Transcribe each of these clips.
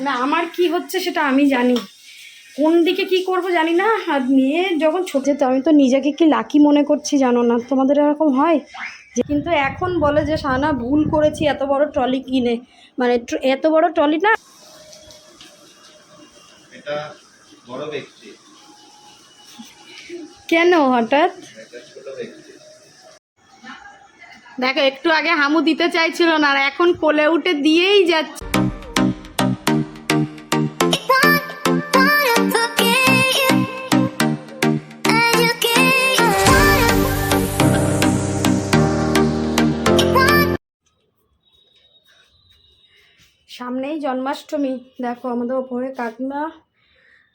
মানে আমার কি হচ্ছে সেটা আমি জানি। কোন দিকে কি করব জানি না। আর মেয়ে যখন ছোট তো আমি তো নিজেকে কি লাকি মনে করছি জানো না তোমাদের এরকম হয়? যে কিন্তু এখন বলে যে সানা ভুল করেছি এত বড় ট্রলি কিনে। মানে ট্র- এত বড় ট্রলি না। এটা বড় ব্যক্তি। কেন হঠাৎ? দেখো একটু আগে হামু দিতে চাইছিল না আর এখন কোলে উঠে দিয়েই যাচ্ছে। সামনেই জন্মাষ্টমী। দেখো, আমাদের ওপরে কাকিমা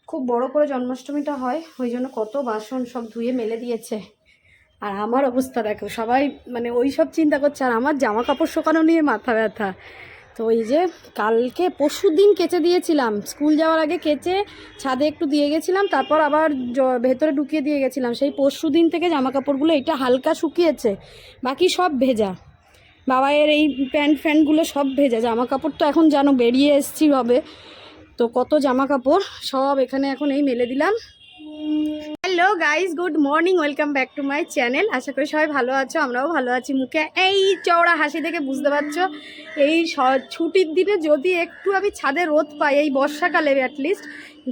খুব বড় করে জন্মাষ্টমীটা হয়, ওই জন্য কত বাসন সব ধুয়ে মেলে দিয়েছে। আর আমার অবস্থা দেখো, সবাই মানে ওই সব চিন্তা করছে, আর আমার জামা কাপড় শুকানো নিয়ে মাথা ব্যথা। তো ওই যে কালকে পরশু দিন কেচে দিয়েছিলাম, স্কুল যাওয়ার আগে কেচে ছাদে একটু দিয়ে গেছিলাম, তারপর আবার ভেতরে ঢুকিয়ে দিয়ে গেছিলাম। সেই পরশু দিন থেকে জামা কাপড়গুলো এটা হালকা শুকিয়েছে, বাকি সব ভেজা। বাবাইয়ের এই প্যান্ট ফ্যান্টগুলো সব ভেজা। জামা কাপড় তো এখন জানো বেরিয়ে এসছি হবে তো কত জামা কাপড় সব এখানে এখন এই মেলে দিলাম। Hello guys good morning welcome back to my channel আশা করি সবাই ভালো আছো, আমরাও ভালো আছি মুখে। এই চওড়া হাসি দেখে বুঝতে পারছ, এই ছুটির দিনে যদি একটু আমি ছাদে রোদ পাই, এই বর্ষাকালে অ্যাটলিস্ট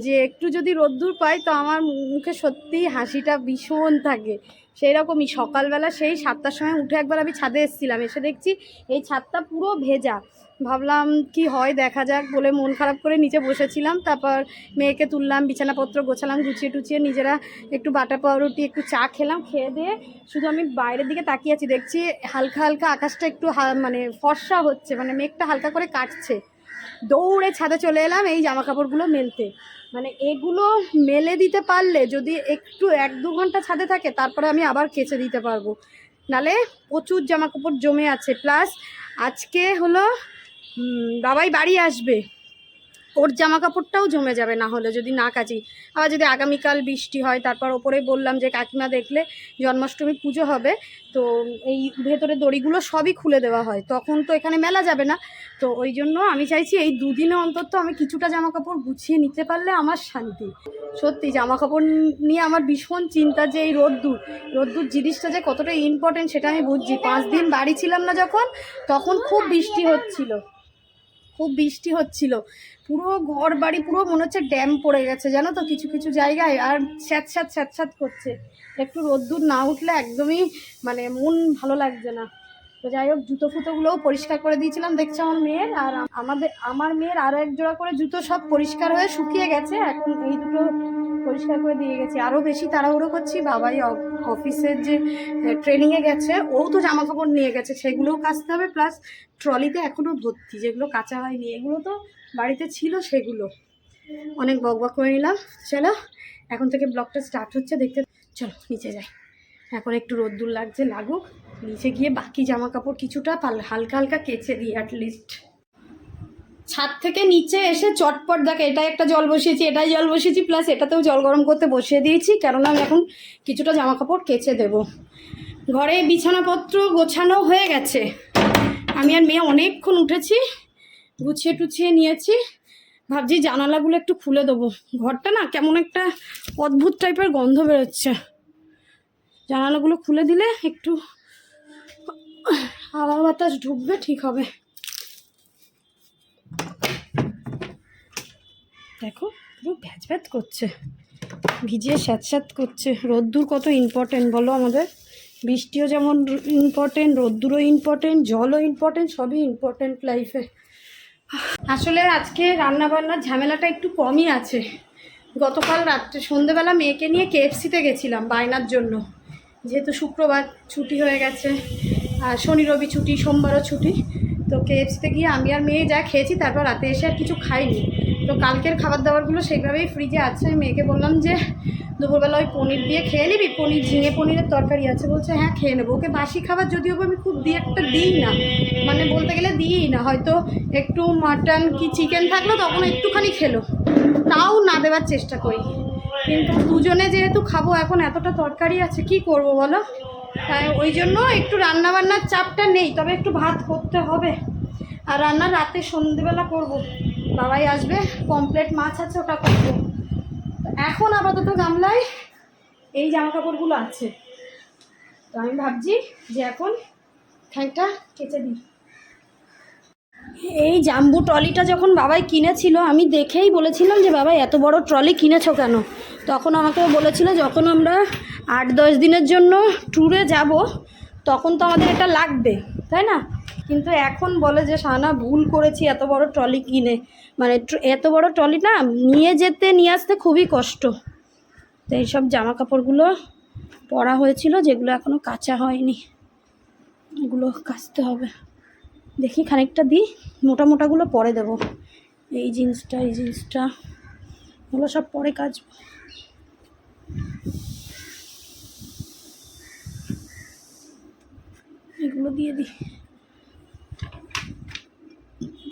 যে একটু যদি রোদ্দুর পাই, তো আমার মুখে সত্যি হাসিটা ভীষণ থাকে। সেই রকমই সকালবেলা সেই সাতটার সময় উঠে একবার আমি ছাদে এসেছিলাম। এসে দেখছি এই ছাদটা পুরো ভেজা। ভাবলাম কি হয়, দেখা যাক বলে মন খারাপ করে নিচে বসেছিলাম। তারপর মেয়েকে তুললাম, বিছানাপত্র গোছালাম, গুছিয়ে টুচিয়ে নিজেরা একটু বাটা পাউরুটি, একটু চা খেলাম। খেয়ে দিয়ে শুধু আমি বাইরের দিকে তাকিয়ে আছি। দেখছি হালকা হালকা আকাশটা একটু মানে ফর্সা হচ্ছে মানে মেঘটা হালকা করে কাটছে। দৌড়ে ছাদে চলে এলাম এই জামা কাপড়গুলো মেলতে। মানে এগুলো মেলে দিতে পারলে যদি একটু এক দু ঘণ্টা ছাদে থাকে, তারপরে আমি আবার কেচে দিতে পারব। নালে প্রচুর জামা কাপড় জমে আছে। প্লাস আজকে হলো বাবাই বাড়ি আসবে। ওর জামা কাপড়টাও জমে যাবে না হলে যদি না কাচি। আবার যদি আগামীকাল বৃষ্টি হয়, তারপর ওপরে বললাম যে, কাকিমা দেখলে জন্মাষ্টমী পুজো হবে, তো এই ভেতরে দড়িগুলো সবই খুলে দেওয়া হয়। তখন তো এখানে মেলা যাবে না। তো ওই জন্য আমি চাইছি এই দুদিনে অন্তত আমি কিছুটা জামা কাপড় গুছিয়ে নিতে পারলে আমার শান্তি। সত্যি জামা কাপড় নিয়ে আমার ভীষণ চিন্তা যে এই রোদ্দুর রোদ্দুর জিনিসটা যে কতটা ইম্পর্টেন্ট সেটা আমি বুঝছি। পাঁচ দিন বাড়ি ছিলাম না যখন, তখন খুব বৃষ্টি হচ্ছিল। খুব বৃষ্টি হচ্ছিল। পুরো ঘর বাড়ি পুরো মনে হচ্ছে ড্যাম পড়ে গেছে, জানো তো? কিছু কিছু জায়গায় আর স্যাঁত স্যাঁত স্যাঁত স্যাঁত করছে। একটু রোদ্দুর না উঠলে একদমই মানে মন ভালো লাগছে না। তো যাই হোক, জুতো ফুতোগুলোও পরিষ্কার করে দিয়েছিলাম, দেখছি আমার মেয়ের? আর আমাদের, আমার মেয়ের আরও এক জোড়া করে জুতো সব পরিষ্কার হয়ে শুকিয়ে গেছে। এখন এই দুটো পরিষ্কার করে দিয়ে গেছি। আরও বেশি তাড়াহুড়ো করছি। বাবাই অফ- অফিসের যে ট্রেনিংয়ে গেছে ও তো জামা কাপড় নিয়ে গেছে। সেগুলোও কাচতে হবে প্লাস ট্রলিতে এখনও ভর্তি। যেগুলো কাঁচা হয়নি, এগুলো তো বাড়িতে ছিল সেগুলো। অনেক বক বক করে নিলাম। চলো, এখন থেকে ব্লগটা স্টার্ট হচ্ছে, দেখতে চলো, নিচে যাই। এখন একটু রোদ্দুর লাগছে, লাগুক। নিচে গিয়ে বাকি জামা কাপড় কিছুটা হালকা হালকা কেচে দিই অ্যাটলিস্ট ছাদ থেকে নিচে এসে চটপট, দেখে, এটাই একটা জল বসিয়েছি, এটাই জল বসিয়েছি প্লাস এটাতেও জল গরম করতে বসিয়ে দিয়েছি, কেননা আমি এখন কিছুটা জামা কাপড় কেচে দেবো। ঘরে বিছানাপত্র গোছানো হয়ে গেছে। আমি আর মেয়ে অনেকক্ষণ উঠেছি, গুছিয়ে টুছিয়ে নিয়েছি। ভাবছি জানালাগুলো একটু খুলে দেবো। ঘরটা না কেমন একটা অদ্ভুত টাইপের গন্ধ বেরোচ্ছে। জানালাগুলো খুলে দিলে একটু হাওয়া বাতাস ঢুকবে, ঠিক হবে। দেখো, পুরো ভ্যাজ ভ্যাজ করছে। ভিজিয়ে স্যাঁত স্যাঁত করছে। রোদ্দুর কত ইম্পর্টেন্ট বলো আমাদের? বৃষ্টিও যেমন ইম্পর্টেন্ট রোদ্দুরও ইম্পর্টেন্ট জলও ইম্পর্টেন্ট সবই ইম্পর্টেন্ট লাইফে আসলে আজকে রান্না বান্নার ঝামেলাটা একটু কমই আছে। গতকাল রাত্রে সন্ধেবেলা মেয়েকে নিয়ে কেএফসিতে গেছিলাম বায়নার জন্য। যেহেতু শুক্রবার ছুটি হয়ে গেছে, আর শনি, রবি ছুটি, সোমবারও ছুটি, তো কেএফসিতে গিয়ে আমি আর মেয়ে যা খেয়েছি, তারপর রাতে এসে আর কিছু খাইনি। তো কালকের খাবার দাবারগুলো সেইভাবেই ফ্রিজে আছে। আমি মেয়েকে বললাম যে, দুপুরবেলা ওই পনির দিয়ে খেয়ে নিবি? পনির, ঝিঙে পনিরের তরকারি আছে। বলছে হ্যাঁ খেয়ে নেব। ওকে বাসি খাবার যদিও আমি খুব দিয়ে একটা দিই না মানে বলতে গেলে দিই না। হয়তো একটু মাটন কি চিকেন থাকল, তখন একটুখানি খেলো। তাও না দেওয়ার চেষ্টা করি। কিন্তু দুজনে যেহেতু খাব, এখন এতটা তরকারি আছে, কি করব বলো? তাই ওই জন্য একটু রান্নাবান্নার চাপটা নেই, তবে একটু ভাত করতে হবে। আর রান্না রাতে সন্ধেবেলা করব। বাবাই আসবে কমপ্লেট মাছ আছে, ওটা করব। এখন আপাতত গামলায় এই জামা কাপড়গুলো আছে। তো আমি ভাবছি যে এখন খানিকটা কেচে দিই। এই জাম্বু ট্রলিটা যখন বাবাই কিনেছিল, আমি দেখেই বলেছিলাম যে বাবা এত বড় ট্রলি কিনেছো কেন? তখন আমাকে বলেছিল, যখন আমরা আট দশ দিনের জন্য ট্যুরে যাব, তখন তো আমাদের এটা লাগবে। তাই না? কিন্তু এখন বলে যে সানা ভুল করেছি, এত বড় ট্রলি কিনে। মানে এত বড় ট্রলি না, নিয়ে যেতে, নিয়ে আসতে খুবই কষ্ট। তো এইসব জামা কাপড়গুলো পরা হয়েছিল, যেগুলো এখনও কাঁচা হয়নি। এগুলো কাচতে হবে। দেখি খানিকটা দিই মোটা মোটাগুলো পরে দেব। এই জিন্সটা এই জিন্সটা, এগুলো সব পরে কাজ এগুলো দিয়ে দিই।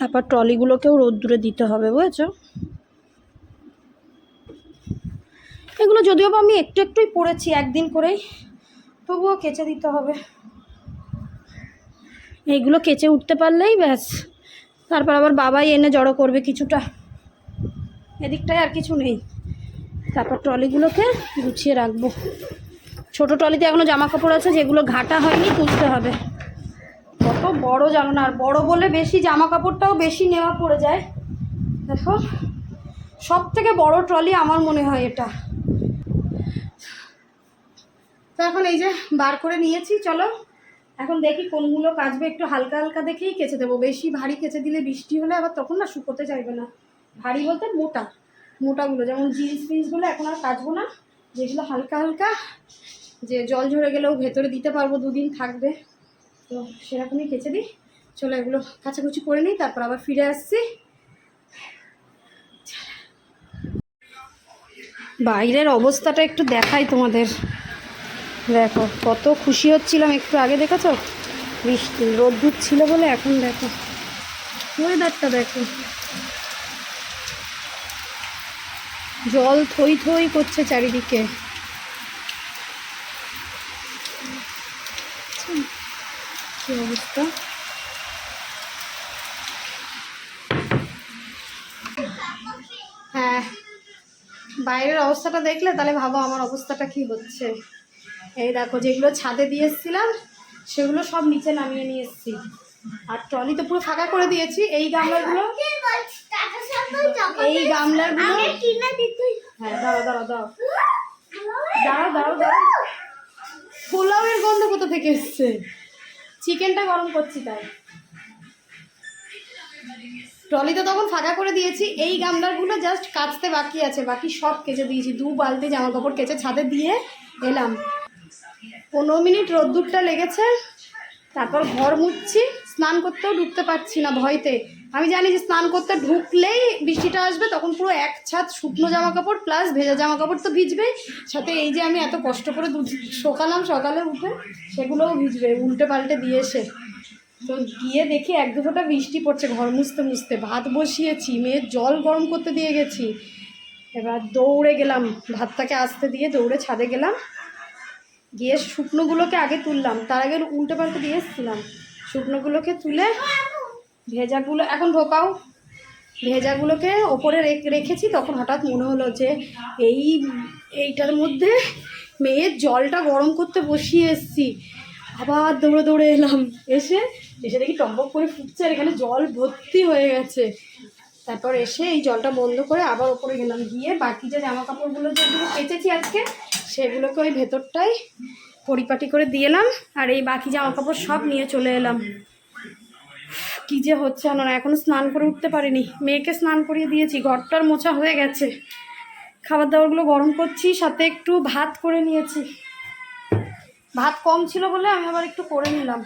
তারপর ট্রলিগুলোকেও রোদ্দুরে দিতে হবে, বুঝেছ? এগুলো যদিও বা আমি একটু একটুই পড়েছি, একদিন করেই, তবুও কেচে দিতে হবে। এইগুলো কেচে উঠতে পারলেই ব্যাস। তারপর আবার বাবাই এনে জড়ো করবে কিছুটা। এদিকটায় আর কিছু নেই। তারপর ট্রলিগুলোকে গুছিয়ে রাখব। ছোটো ট্রলিতে এখনও জামা কাপড় আছে, যেগুলো ঘাটা হয়নি, তুলতে হবে। বড় জানো না, আর বড় বলে বেশি জামা কাপড়টাও বেশি নেওয়া পড়ে যায়। দেখো সব থেকে বড় ট্রলি আমার মনে হয় এটা। তো এখন এই যে বার করে নিয়েছি, চলো। এখন দেখি কোনগুলো কাচবে, একটু হালকা হালকা দেখেই কেচে দেবো। বেশি ভারী কেচে দিলে বৃষ্টি হলে আবার তখন না শুকোতে চাইবে না। ভারী বলতে মোটা, মোটাগুলো। যেমন জিন্স ফিন্সগুলো এখন আর কাচবো না, যেগুলো হালকা হালকা, যে জল ঝরে গেলেও ভেতরে দিতে পারব, দুদিন থাকবে। তো সেরকমই কেচে দিই। চলো এগুলো কাচাকুচি করে নিই, তারপর আবার ফিরে আসছি। বাইরের অবস্থাটা একটু দেখাই তোমাদের। দেখো, কত খুশি হচ্ছিলাম একটু আগে, দেখেছ? বৃষ্টি, রোদ্দুর ছিল বলে এখন দেখো। ওয়েদারটা দেখো। জল থই থই করছে চারিদিকে। কি অবস্থা? হ্যাঁ বাইরের অবস্থাটা দেখলে তাহলে ভাবো আমার অবস্থাটা কি হচ্ছে। এই দেখো, যেগুলো ছাদে দিয়ে এসেছিলাম, সেগুলো সব নিচে নামিয়ে নিয়ে এসেছি। আর ট্রলি তো পুরো ফাঁকা করে দিয়েছি, এই গামলাগুলো এই গামলাগুলো হ্যাঁ দাঁড়াও দাঁড়াও দাঁড়াও। দাঁড়াও দাঁড়াও দাঁড়াও। পোলাওয়ের গন্ধ কোথা থেকে এসছে? চিকেনটা গরম করছি তাই। ট্রলিতে তখন ফাঁকা করে দিয়েছি, এই গামলাগুলো জাস্ট কাচতে বাকি আছে, বাকি সব কেচে দিয়েছি। দু বালতি জামা কাপড় কেচে ছাদে দিয়ে এলাম। পনেরো মিনিট রোদ্দুরটা লেগেছে, তারপর ঘর মুছছি, স্নান করতেও ঢুকতে পারছি না ভয়তে। আমি জানি যে স্নান করতে ঢুকলেই বৃষ্টিটা আসবে, তখন পুরো এক ছাদ শুকনো জামা কাপড় প্লাস ভেজা জামা কাপড় তো ভিজবে সাথে এই যে আমি এত কষ্ট করে দু সকালাম সকালে উঠে, সেগুলোও ভিজবে, উল্টে পাল্টে দিয়ে এসে। তো গিয়ে দেখি এক দু ফোঁটা বৃষ্টি পড়ছে, ঘর মুছতে মুছতে। ভাত বসিয়েছি, মেয়ের জল গরম করতে দিয়ে গেছি। এবার দৌড়ে গেলাম, ভাতটাকে আসতে দিয়ে দৌড়ে ছাদে গেলাম। গিয়ে শুকনোগুলোকে আগে তুললাম, তার আগে উল্টে পাল্টে দিয়ে এসেছিলাম। শুকনোগুলোকে তুলে ভেজাগুলো এখন ঢোকাও। ভেজাগুলোকে ওপরে রেখ- রেখেছি, তখন হঠাৎ মনে হলো যে এই, এইটার মধ্যে মেয়ের জলটা গরম করতে বসিয়ে এসেছি। আবার দৌড়ে দৌড়ে এলাম। এসে এসে দেখি টম্বক করে ফুটছে আর এখানে জল ভর্তি হয়ে গেছে। তারপর এসে এই জলটা বন্ধ করে আবার ওপরে গেলাম। গিয়ে বাকি যে জামা কাপড়গুলো যেগুলো কেচেছি আজকে, সেগুলোকে ওই ভেতরটাই পরিপাটি করে দিয়ে এলাম। আর এই বাকি জামা কাপড় সব নিয়ে চলে এলাম। কি যে হচ্ছে না এখনও স্নান করে উঠতে পারিনি। মেয়েকে স্নান করিয়ে দিয়েছি, ঘরটার মোছা হয়ে গেছে। খাবার দাবারগুলো গরম করছি, সাথে একটু ভাত করে নিয়েছি। ভাত কম ছিল বলে আমি আবার একটু করে নিলাম।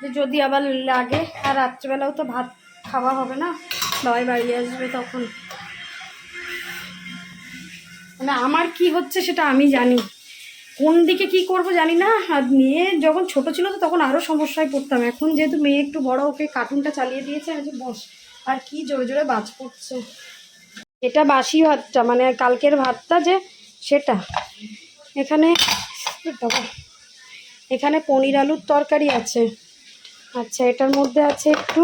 যে যদি আবার লাগে, আর রাত্রেবেলাও তো ভাত খাওয়া হবে না, বাবাই বাড়ি আসবে তখন। মানে আমার কি হচ্ছে সেটা আমি জানি। কোন দিকে কি করব জানি না। আর মেয়ে যখন ছোট ছিল তো তখন আরও সমস্যায় পড়তাম। এখন যেহেতু মেয়ে একটু বড়, ওকে কার্টুনটা চালিয়ে দিয়েছে যে বস। আর কি জোরে জোরে বাজ পড়ছে। এটা বাসি ভাতটা মানে কালকের ভাতটা যে সেটা। এখানে এখানে পনির আলুর তরকারি আছে। আচ্ছা এটার মধ্যে আছে একটু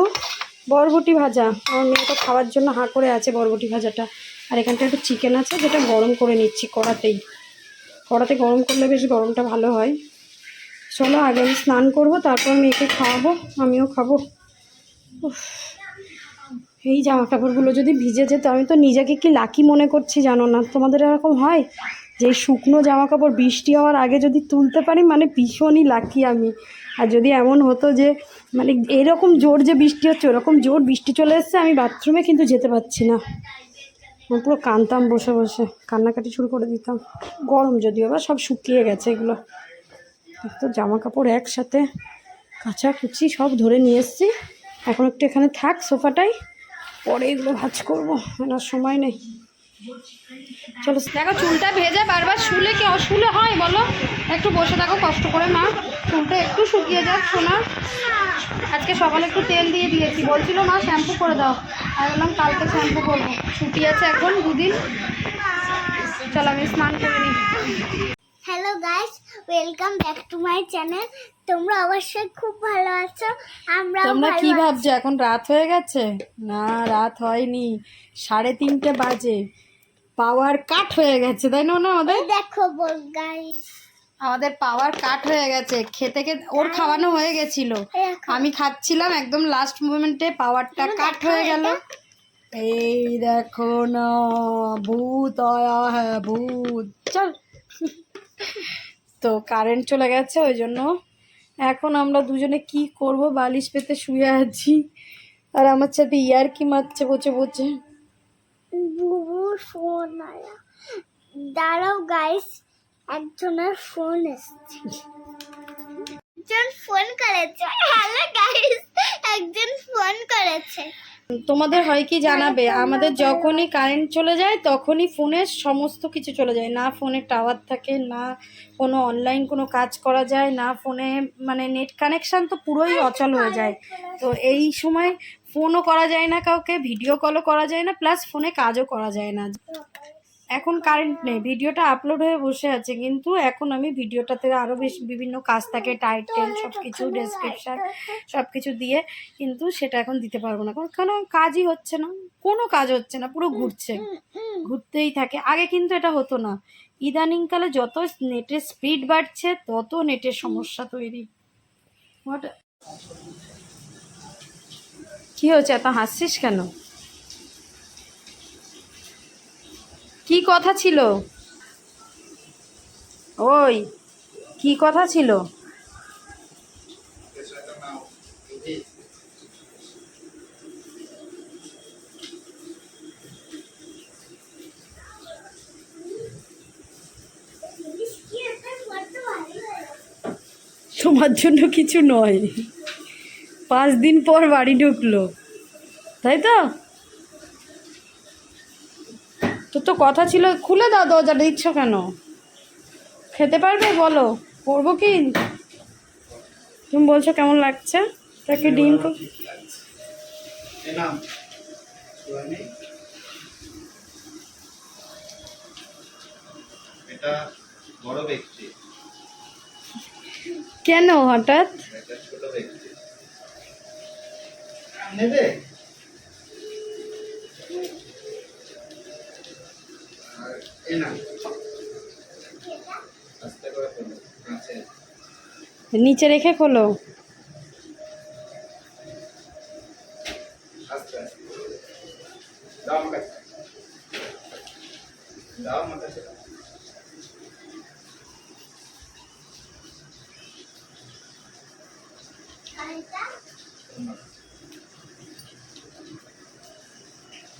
বরবটি ভাজা। আমার মেয়ে তো খাওয়ার জন্য হাঁ করে আছে বরবটি ভাজাটা। আর এখানটা একটু চিকেন আছে, যেটা গরম করে নিচ্ছি কড়াতেই। কড়াতে গরম করলে বেশ গরমটা ভালো হয়। চলো আগে আমি স্নান করব, তারপর মেয়েকে খাওয়াবো, আমিও খাব। এই জামা কাপড়গুলো যদি ভিজে যেত, আমি তো নিজেকে কি লাকি মনে করছি জানো না? তোমাদের এরকম হয়? যে শুকনো জামা কাপড় বৃষ্টি হওয়ার আগে যদি তুলতে পারি মানে ভীষণই লাকি আমি। আর যদি এমন হতো যে মানে এরকম জোর যে বৃষ্টি হচ্ছে, ওরকম জোর বৃষ্টি চলে এসছে, আমি বাথরুমে কিন্তু যেতে পারছি না। আমি পুরো কানতাম বসে বসে। কান্নাকাটি শুরু করে দিতাম। গরম যদিও বা সব শুকিয়ে গেছে এগুলো। তো জামা কাপড় একসাথে, কাচাকুচি সব ধরে নিয়ে এসছি। এখন একটু এখানে থাক সোফাটাই পরে এগুলো ভাজ করব। আর সময় নেই। চলো দেখো চুলটা ভেজে বারবার শুলে কি অশুলে হয় বলো? একটু বসে থাকো কষ্ট করে মা। চুলটা একটু শুকিয়ে যাক শোনা আজকে সকালে একটু তেল দিয়ে দিয়েছি। বলছিল মা শ্যাম্পু করে দাও। আর বললাম কালকে শ্যাম্পু করব। ছুটি আছে এখন দুদিন। চলো আমি স্নান করে নিই। Hello guys welcome back to my channel তোমরা অবশ্যই খুব ভালো আছো। আমরা তোমরা কি ভাবছ? এখন রাত হয়ে গেছে? না রাত হয়নি। সাড়ে তিনটে বাজে। পাওয়ার কাট হয়ে গেছে তাই না না আমাদের? দেখো আমাদের পাওয়ার কাট হয়ে গেছে খেতে খেতে ওর খাওয়ানো হয়ে গেছিল। আমি খাচ্ছিলাম একদম লাস্ট মোমেন্টে পাওয়ারটা কাট হয়ে গেল। এই দেখো না ভূত আয়া হ্যাঁ ভূত। চল। তো কারেন্ট চলে গেছে ওই জন্য এখন আমরা দুজনে কি করব? বালিশ পেতে শুয়ে আছি। আর আমার সাথে ইয়ার কি মারছে বসে বসে ফোন আয়া দাঁড়াও গাইস একজনের ফোন এসছে। একজন ফোন করেছে। হ্যালো গাইস একজন ফোন করেছে। তোমাদের হয় কি জানাবে? আমাদের যখনই কারেন্ট চলে যায় তখনই ফোনের সমস্ত কিছু চলে যায়। না ফোনে টাওয়ার থাকে না কোনো অনলাইন কোনো কাজ করা যায় না ফোনে মানে নেট কানেকশান তো পুরোই অচল হয়ে যায়। তো এই সময় ফোনও করা যায় না কাউকে ভিডিও কলও করা যায় না প্লাস ফোনে কাজও করা যায় না। এখন কারেন্ট নেই ভিডিওটা আপলোড হয়ে বসে আছে, কিন্তু এখন আমি ভিডিওটাতে আরও বেশি বিভিন্ন কাজ থাকে টাইটেল সব কিছু ডেসক্রিপশান সব কিছু দিয়ে, কিন্তু সেটা এখন দিতে পারব না। কারণ কাজই হচ্ছে না, কোনো কাজ হচ্ছে না, পুরো ঘুরছে। ঘুরতেই থাকে। আগে কিন্তু এটা হতো না। ইদানিংকালে যত নেটের স্পিড বাড়ছে, তত নেটের সমস্যা তৈরি। What? কি হয়েছে? এত হাসছিস কেন? কি কথা ছিল? ওই, কি কথা ছিল? তোমার জন্য কিছু নয়। পাঁচ দিন পর বাড়ি ঢুকলো। তাই তো? তোর তো কথা ছিল খুলে দাও দরজাটা দিচ্ছ কেন? খেতে পারবে? বলো করব কি? তুমি বলছো কেমন লাগছে? তাকে ডিম কেন হঠাৎ? নেবে? নিচে রেখে খোলো।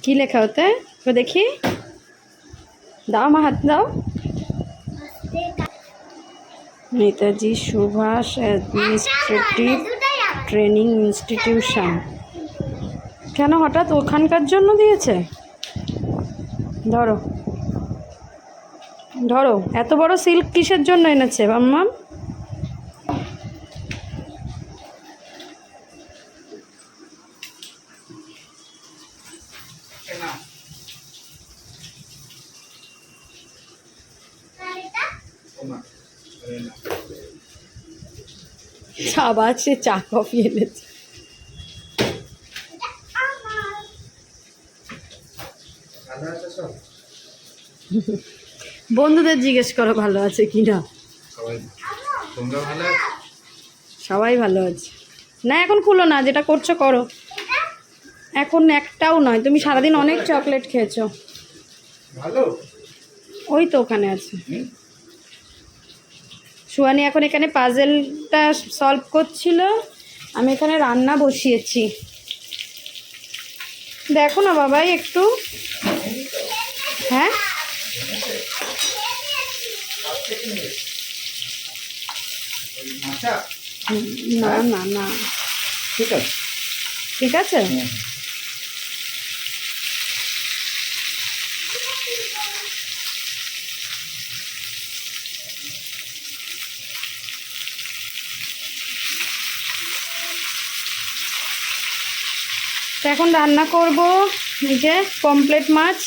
কি লেখা ওতে? তো দেখি। দাও আমার হাত দাও। Netaji, Subhash administrative training institution কেন হঠাৎ ওখানকার জন্য দিয়েছে? ধরো। ধরো, এত বড় সিল্ক কিসের জন্য এনেছে, মাম্মাম? আবার সে চা কফি এনেছে। বন্ধুদের জিজ্ঞেস করো ভালো আছে কিনা সবাই ভালো আছে। না এখন খুলো না যেটা করছ করো। এখন একটাও নয় তুমি সারাদিন অনেক চকলেট খেয়েছো। ভালো? ওই তো ওখানে আছে। সুয়ানি এখন এখানে পাজেলটা সলভ করছিল। আমি এখানে রান্না বসিয়েছি। দেখো না বাবাই একটু। হ্যাঁ? না না না। ঠিক আছে। ঠিক আছে? এখন রান্না করব এই যে পমপ্লেট মাছ,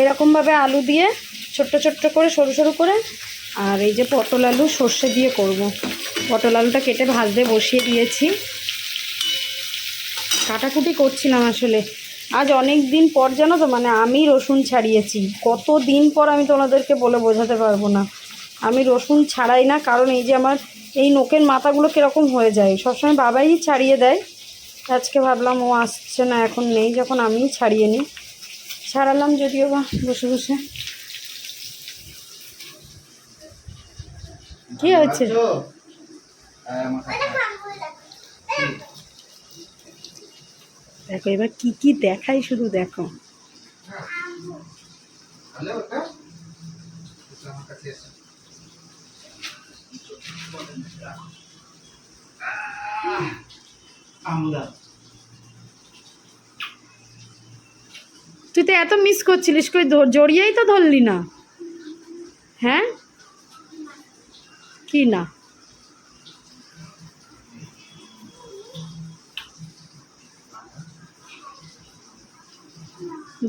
এরকমভাবে আলু দিয়ে ছোট্ট ছোট্ট করে, সরু সরু করে, আর এই যে পটল আলু সর্ষে দিয়ে করব। পটল আলুটা কেটে ভাজতে বসিয়ে দিয়েছি। কাটাকুটি করছিলাম আসলে। আজ অনেক দিন পর জানো তো মানে আমি রসুন ছাড়িয়েছি। কত দিন পর আমি তোমাদেরকে বলে বোঝাতে পারব না। আমি রসুন ছাড়াই না, কারণ এই যে আমার, এই নোকের মাথাগুলো কীরকম হয়ে যায়। সবসময় বাবাই ছাড়িয়ে দেয়। আজকে ভাবলাম ও আসছে না, এখন নেই, যখন আমি ছাড়িয়ে নিই। ছাড়ালাম যদিও বা বসে বসে। কি কাছে। দেখো, এবার কি কি দেখাই শুধু দেখো। ওটা আমার। তুই তো এত মিস করছিলিস, কই জড়িয়েই তো ধরলি না। হ্যাঁ? কি না?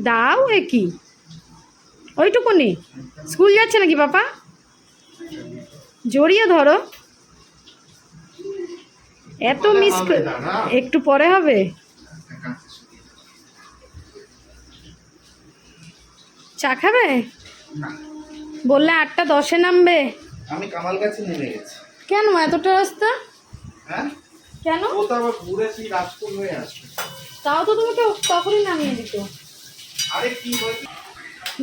দাও এ কি ওইটুকুনি। স্কুল যাচ্ছে নাকি বাবা জড়িয়ে ধরো। এত মিস একটু পরে হবে? চা খাবে? বললে আটটা দশে নামবে। আমি কামাল গাছে নেমে গেছি। কেন? এতটা রাস্তা? হ্যাঁ? কেন? ও তো আবার ঘুরে সেই রাজপুর হয়ে আসবে। তাও তো তোমাকে তখনই নামিয়ে দিত। আরে কি হয়েছে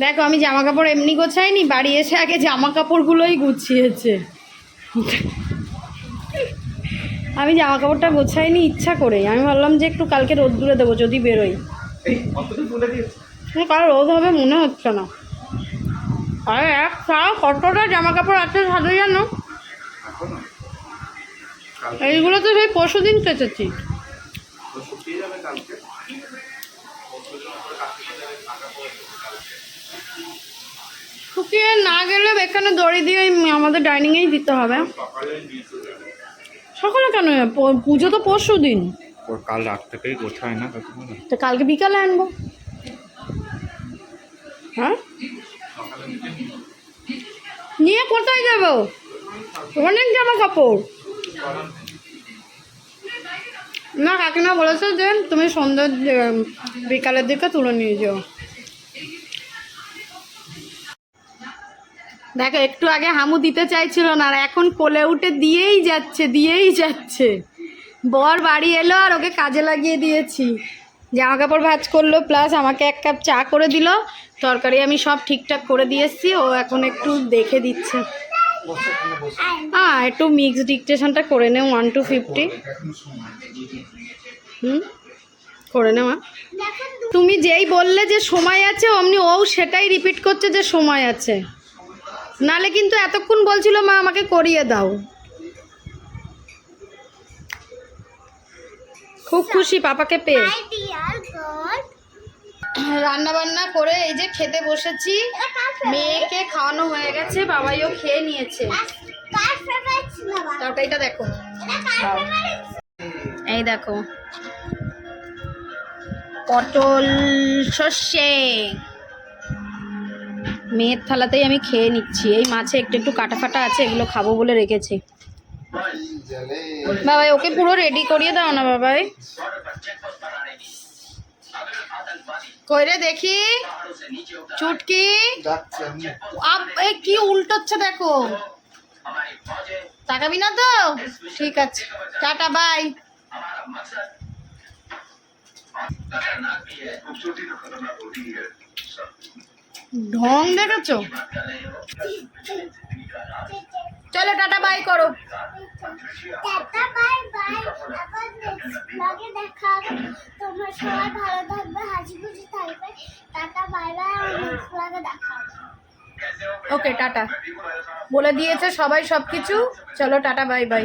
দেখো আমি জামা কাপড় এমনি গোছাইনি বাড়ি এসে আগে জামা কাপড়গুলোই গুছিয়েছে। আমি জামা কাপড়টা গোছাই গোছাইনি ইচ্ছা করে আমি ভাবলাম যে একটু কালকে রোদ্দুরে দেবো যদি বেরোই। কাল রোদ হবে মনে হচ্ছে না। আরে এক সারা কতটা জামা কাপড় আছে সাথে জানো? এইগুলো তো সেই পরশু দিন কেচেছি। শুকিয়ে না গেলে এখানে দড়ি দিয়ে আমাদের ডাইনিংয়েই দিতে হবে। সকালে কেন? পুজো তো পরশু দিন। ওর কাল রাত থেকেই গোছায় না তো কালকে বিকালে আনব। হ্যাঁ? নিয়ে কোথায় যাব? অনেক জামা কাপড়। না কাকিমা বলেছে যে তুমি সন্ধ্যের বিকালের দিকে তুলে নিয়ে যাও। দেখো, একটু আগে হামু দিতে চাইছিল না, আর এখন কোলে উঠে দিয়েই যাচ্ছে দিয়েই যাচ্ছে। বর বাড়ি এলো আর ওকে কাজে লাগিয়ে দিয়েছি। জামা কাপড় ভাজ করল প্লাস আমাকে এক কাপ চা করে দিল। তরকারি আমি সব ঠিকঠাক করে দিয়ে দিয়েছি ও এখন একটু দেখে দিচ্ছে। হ্যাঁ একটু মিক্স ডিকটেশনটা করে নে ওয়ান টু ফিফটি হুম? করে নেওয়া তুমি যেই বললে যে সময় আছে, অমনি ও সেটাই রিপিট করছে যে সময় আছে। নালে কিন্তু এতক্ষণ বলছিল মা আমাকে করিয়ে দাও। খুব খুশি পাপাকে পেয়ে। রান্না বান্না করে এই যে খেতে বসেছি? মেয়েকে খাওয়ানো হয়ে গেছে বাবাইও খেয়ে নিয়েছে? তরকারিটা দেখো? এই দেখো। পটল সর্ষে। মেয়ের থালাতেই আমি খেয়ে নিচ্ছি। এই মাছে একটু একটু কাটা ফাটা আছে, এগুলো খাব বলে রেখেছি। বাবাই, ওকে পুরো রেডি করিয়ে দাও না বাবাই। কইরে দেখি? চুটকি? আপ এই কি উল্টোচ্ছে দেখো। তাকাবি না তো? ঠিক আছে। Tata, bye. ঢং দেখেছ? চলো টাটা বাই করো। টাটা বাই বাই আবার নেক্সট ব্লগে দেখা হবে। তোমরা সবাই ভালো থাকবে হাসি খুশি থাকবে। টাটা বাই বাই আর নেক্সট ব্লগে দেখা হবে। Okay tata. বলে দিয়েছে সবাই সব কিছু চলো টাটা বাই বাই